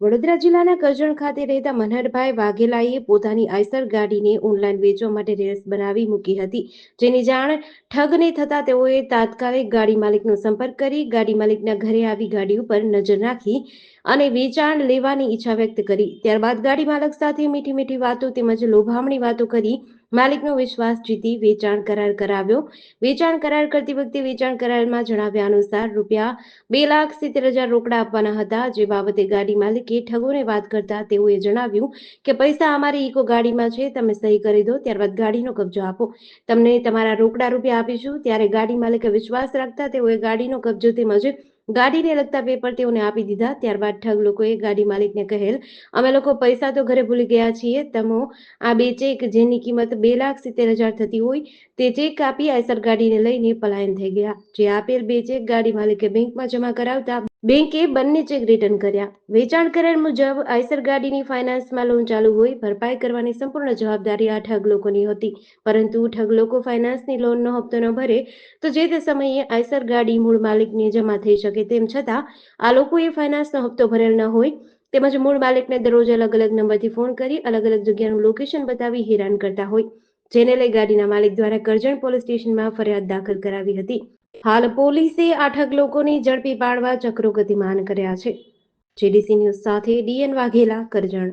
વડોદરા જિલ્લાના કરજણ ખાતે રહેતા મનહરભાઈ વાઘેલાએ પોતાની આયસર ગાડીને ઓનલાઈન વેચવા માટે રેસ બનાવી મૂકી હતી. જેની જાણ ઠગને થતા તેઓએ તાત્કાલિક ગાડી માલિકનો સંપર્ક કરી, ગાડી માલિકના ઘરે આવી ગાડી ઉપર નજર નાખી અને વેચાણ લેવાની ઈચ્છા વ્યક્ત કરી. ત્યારબાદ ગાડી માલક સાથે મીઠી મીઠી વાતો તેમજ લોભામણી વાતો કરી માલિકનો વિશ્વાસ જીતી વેચાણ કરાર કરાવ્યો. વેચાણ કરાર કરતી વખતે વેચાણ કરારમાં જણાવ્યા અનુસાર રૂપિયા બે લાખ સિત્તેર હજાર રોકડા આપવાના હતા. જે બાબતે ગાડી માલિકે ઠગોને વાત કરતા તેઓએ જણાવ્યું કે, પૈસા અમારી ઈકો ગાડીમાં છે, તમે સહી કરી દો, ત્યારબાદ ગાડીનો કબજો આપો. તમને તમારા રોકડા રૂપિયા આપીશું. ત્યારે ગાડી માલિકે વિશ્વાસ રાખતા તેઓએ ગાડીનો કબજો તેમજ ગાડીને લગતા પેપર તેઓને આપી દીધા. ત્યારબાદ ઠગ લોકોએ ગાડી માલિકને કહેલ, અમે લોકો પૈસા તો ઘરે ભૂલી ગયા છીએ. તમો આ બે ચેક જેની કિંમત બે લાખ સિત્તેર હજાર થતી હોય, તે ચેક આપી આયસર ગાડીને લઈને પલાયન થઈ ગયા. જે આપેલ બે ચેક ગાડી માલિકે બેંકમાં જમા કરાવતા બેંકે બંને ચેક રિટર્ન કર્યા. વેચાણ કરાર મુજબ આઈસર ગાડીની ફાઇનાન્સમાં લોન ચાલુ હોય, ભરપાઈ કરવાની સંપૂર્ણ જવાબદારી આ ઠગ લોકોની હતી. પરંતુ ઠગ લોકો ફાઇનાન્સની લોનનો હપ્તો ન ભરે, તો જે તે સમયે આઈસર ગાડી મૂળ માલિકને જમા થઈ શકે તેમ છતાં, આ લોકોએ ફાઇનાન્સનો હપ્તો ભરેલ ન હોય. તેમજ મૂળ માલિકને દરરોજ અલગ અલગ નંબરથી ફોન કરી અલગ અલગ જગ્યાનું લોકેશન બતાવી હેરાન કરતા હોય, જેને લઈ ગાડીના માલિક દ્વારા કરજણ પોલીસ સ્ટેશનમાં ફરિયાદ દાખલ કરાવી હતી. હાલ પોલીસે આઠક લોકોની ઝડપી પાડવા ચક્રો ગતિમાન કર્યા છે. જેડીસી ન્યૂઝ સાથે ડીએન વાઘેલા કરજણ.